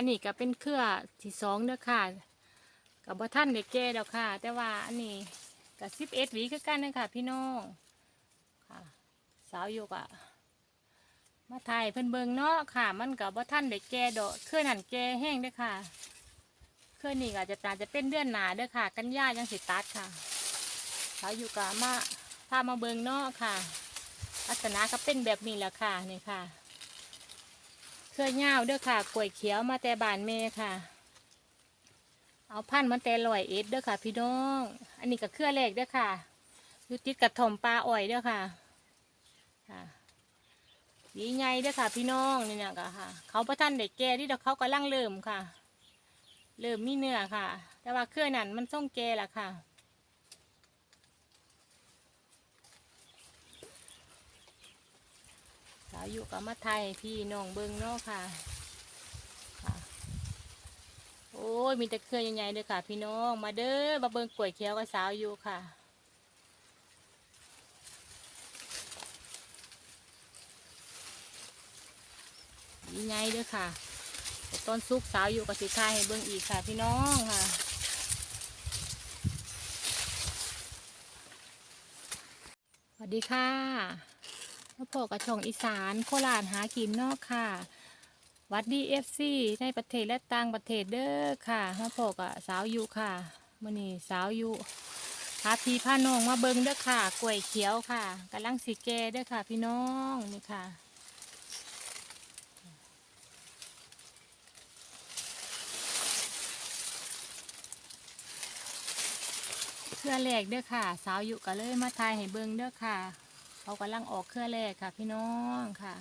อันนี้ก็เป็นเครือที่สองเด้อค่ะกับบ่ท่านได้แก่แล้วค่ะ แต่ว่าอันนี้ก็สิบเอ็ดหวีคือกันนะคะพี่น้องค่ะสาวอยู่กะมาถ่ายเพิ่นเบิงเนาะค่ะ มันกับบ่ท่านได้แก่ดอกเครือนั่นแก่แห้งเด้อค่ะเครือนี่ก็จะตาจะเป็นเดือนหนาเด้อค่ะ กันยายังสิตัดค่ะสาวอยู่กะมาพามาเบิงเนาะค่ะลักษณะก็เป็นแบบนี้แหละค่ะนี่ค่ะ รือเงาเด้อค่ะกล้วยเขียวมาแต่บานเมค่ะ เอาพันธุ์มันแต่ลอยเอ็ดเด้อค่ะ พี่น้อง อันนี้ก็เครือแรกเด้อค่ะอยู่ติดกับถมปลาอ่อยเด้อค่ะค่ะดีใหญ่เด้อค่ะ พี่น้องนี่เนี่ยก็ค่ะ เขาประทันเด็กแก่ที่เดี๋ยวเขากำลังเริ่มค่ะ เริ่มมีเนื้อค่ะ แต่ว่าเครือนั้นมันส่งแก่ละค่ะาวอยู่กับมาไทยพี่น้องเบิงเนาะค่ะค่ะ โอ้ยมีแต่เครือใหญ่ๆเลยค่ะ พี่น้องมาเด้อมาเบิงกล้วยเขียวกับสาวอยู่ค่ะดีไงเด้อค่ะต้นซุกสาวอยู่กับสีทายให้เบิงอีกค่ะ พี่น้องค่ะสวัสดีค่ะ พ่อพ่อกระช่องอีสานโคราชหากินนอกค่ะ วัดดีเอฟซีในประเทศและต่างประเทศเด้อค่ะพ่อพ่อกับสาวยู่ค่ะมื่อนี้สาวยู่พาพี่พาน้องมาเบิ่งเด้อค่ะกล้วยเขียวค่ะกำลังสีแก่เด้อค่ะ พี่น้องนี่ค่ะเครือแรกเด้อค่ะ สาวอยู่ก็เลยมาทายให้เบิ่งเด้อค่ะ เขากำลังออกเครือแรกค่ะ พี่น้องค่ะ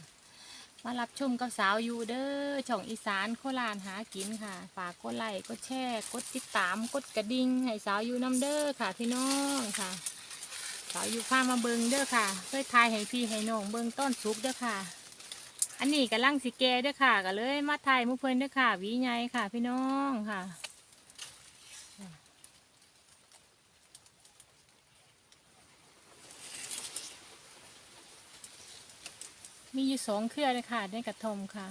มารับชมกับสาวอยู่เด้อช่องอีสานโคราชหากินค่ะ ฝากกดไลค์กดแชร์กดติดตามกดกระดิ่งให้สาวอยู่น้ำเด้อค่ะ พี่น้องค่ะสาวอยู่พามาเบิงเด้อค่ะเพื่อทายให้พี่ให้น้องเบิงต้นสุกเด้อค่ะ อันนี้กำลังสิแกเด้อค่ะก็เลยมาทายมุเพิ่นเด้อค่ะวีใหญ่ค่ะ พี่น้องค่ะ มีอยู่สองเครือเลยค่ะในกระทมค่ะ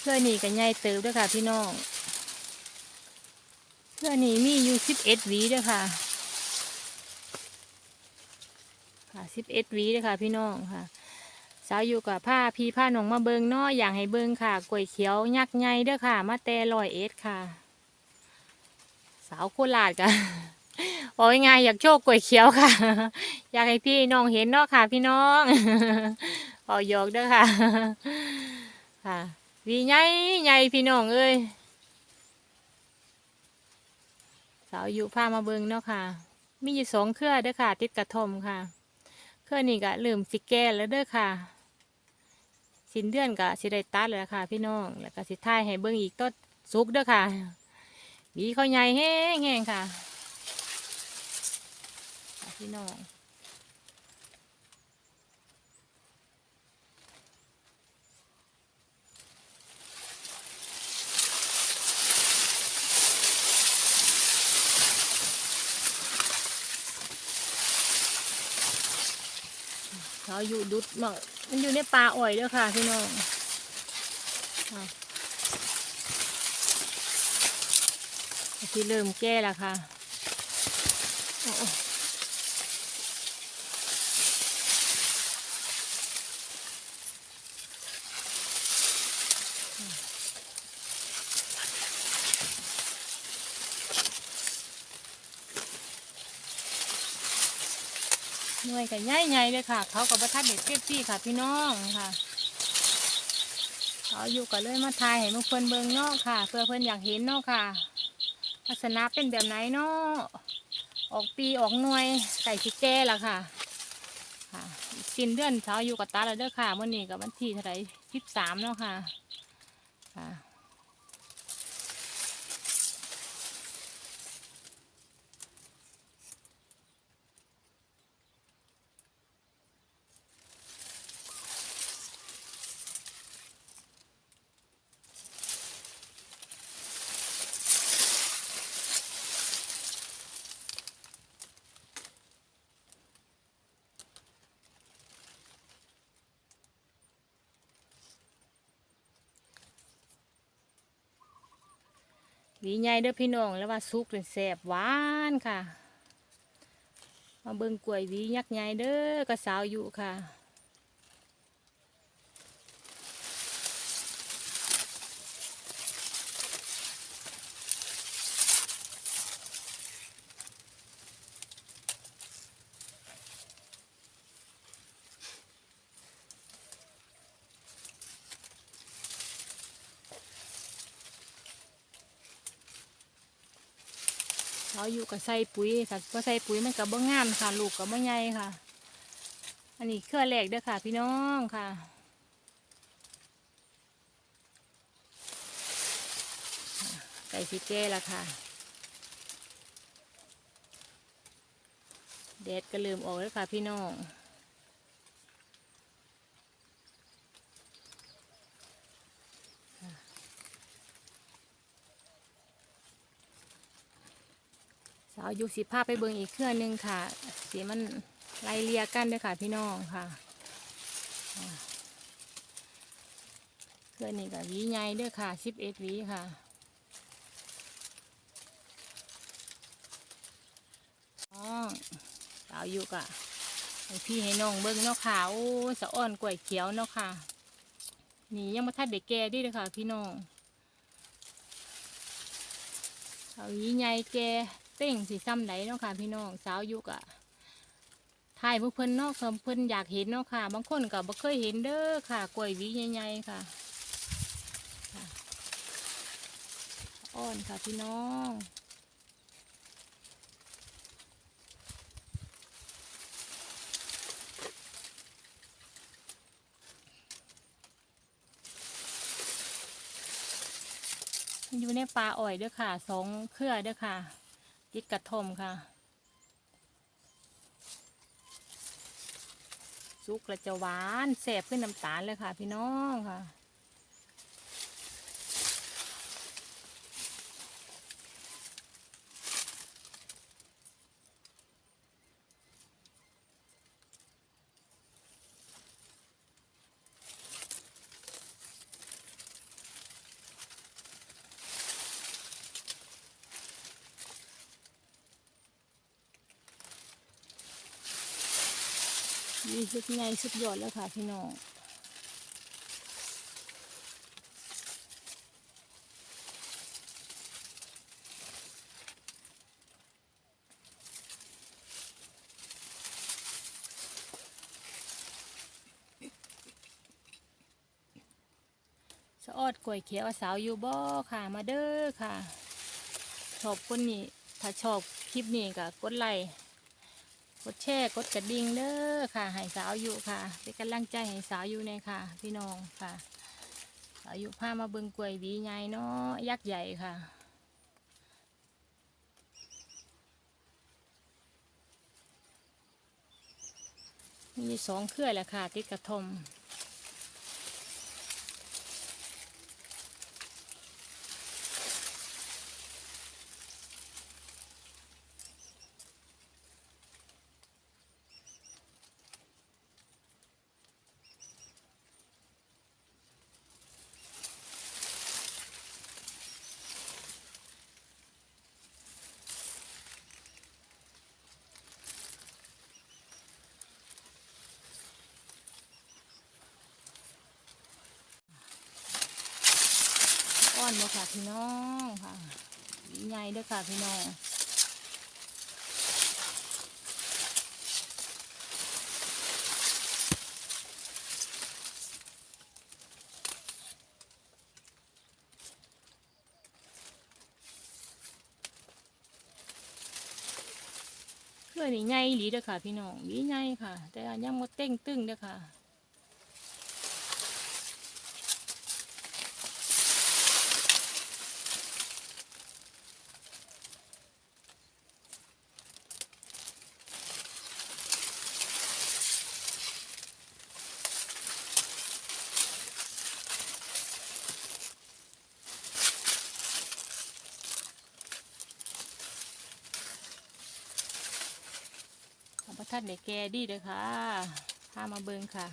เครือนี่กันใหญ่เติบด้วยค่ะพี่น้องเครือนี่มีอยู่สิบเอ็ดวีด้วยค่ะค่ะสิบเอ็ดวีด้วยค่ะพี่น้องค่ะ สาวอยู่กับผ้าพี่ผ้าหนองมาเบิงเนาะอยากให้เบิงค่ะกล้วยเขียวยักษ์ใหญ่เด้อค่ะ มาแต่ลอยเอ็ดค่ะ สาวโคราชกันโอ้ยไงอยากโชคกล้วยเขียวค่ะ อยากให้พี่น้องเห็นเนาะค่ะ พี่น้องขอหยอกเด้อค่ะ ค่ะวีใหญ่ใหญ่พี่น้องเอ้ยสาวอยู่ผ้ามาเบิงเนาะค่ะ มีอยู่สองเครือเด้อค่ะ ติดกระทอมค่ะ เครือนี่ก็เริ่มสิแก่แล้วเด้อค่ะ สิ้นเดือนก็สิได้ตัดเลยค่ะ พี่น้องแล้วก็สิท้ายให้เบิ้งอีกต้นสุกเด้อค่ะหวีเขาใหญ่แห้งๆค่ะ พี่น้อง เขาอยู่ดุดมองมันอยู่ในป่าอ่อยเด้อค่ะพี่น้องที่เริ่มแก่แล้วค่ะโอ้โอ้หน่วย กับใหญ่ๆเลยค่ะ เขากับประทัดเด็กเก็บซี่ค่ะ พี่น้องค่ะเขาอยู่ก็เลยมาทายให้มุกเพิ่นเบิงเนาะค่ะ เพื่อเพิ่นอยากเห็นเนาะค่ะลักษณะเป็นแบบไหนเนาะออกปีออกหน่วยไก่สิแก่ละค่ะ ค่ะสิ้นเดือนเขาอยู่กับตาแล้วเด้อค่ะเมื่อนี้กับวันที่เท่าไหร่สิบสามเนาะค่ะค่ะ หวีใหญ่เด้อพี่น้องแล้วว่าสุกเลยแสบหวานค่ะ มาเบิ่งกล้วยวียักษ์ใหญ่เด้อกระสาวอยู่ค่ะ เราอยู่กับใส่ปุ๋ยค่ะพอใส่ปุ๋ยมันกับบ่งามค่ะ ลูกกับบ่ใหญ่ค่ะ อันนี้เครือแรกเด้อค่ะ พี่น้องค่ะไก่พิเก่ละค่ะแดดก็เริ่มออกแล้วค่ะพี่น้อง สาวยู่สิภาพไปเบิ่งอีกเครื่องหนึงค่ะ สีมันไล่เลียกันด้วยค่ะพี่น้องค่ะเครื่องนี้ก็หวีใหญ่ด้วยค่ะสิบเอ็ดวีค่ะน้องสาวอยู่กะให้พี่ให้น้องเบิ่งเนาะค่ะโอ้สะอ่อนกล้วยเขียวเนาะค่ะ นี่ยังมาทัดเด็กแก่ดิเลยค่ะ พี่น้องเอาวีใหญ่แก เต้งสีซ้ำไหนเนาะค่ะ พี่น้องสาวยู่กะถ่ายพวกเพิ่นเนาะค่ะเพิ่นอยากเห็นเนาะค่ะ บางคนก็บ่เคยเห็นเด้อค่ะกล้วยวีใหญ่ๆค่ะค่ะอ้อนค่ะพี่น้องอยู่ในปลาอ่อยเด้อค่ะสองเครือเด้อค่ะ ติดกระทมค่ะ สุกและจะหวานแสบขึ้นน้ำตาลเลยค่ะ พี่น้องค่ะ มีสุดใหญ่สุดยอดแล้วค่ะพี่น้องสะออดกล้วยเขียวสาวอยู่บ่ค่ะมาเด้อค่ะ ชอบคนนี้ ถ้าชอบคลิปนี้ก็กดไลค์ กดแชร์กดกระดิ่งเด้อค่ะให้สาวอยู่ค่ะเป็นกำลังใจให้สาวอยู่ในค่ะ พี่น้องค่ะสาวอยู่พามาเบิ่งกล้วยหวีใหญ่เนาะยักษ์ใหญ่ค่ะมีสองเครือแหละค่ะติดกระทม ค่ะพี่น้องค่ะใหญ่เด้อค่ะพี่น้องเครือนี่ใหญ่หลีเด้อค่ะ พี่น้องหวีใหญ่ค่ะ แต่ยังมดเต้งตึงเด้อค่ะ ของพระท่านเด็กแกดีเลยค่ะพามาเบิงค่ะ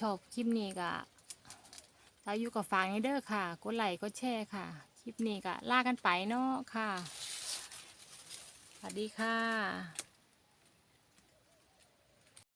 ชอบคลิปนี้ก็ สาวอยู่กับฝากนี่เด้อค่ะ กดไลค์กดแชร์ค่ะ คลิปนี้ก็ลากันไปเนาะค่ะ สวัสดีค่ะ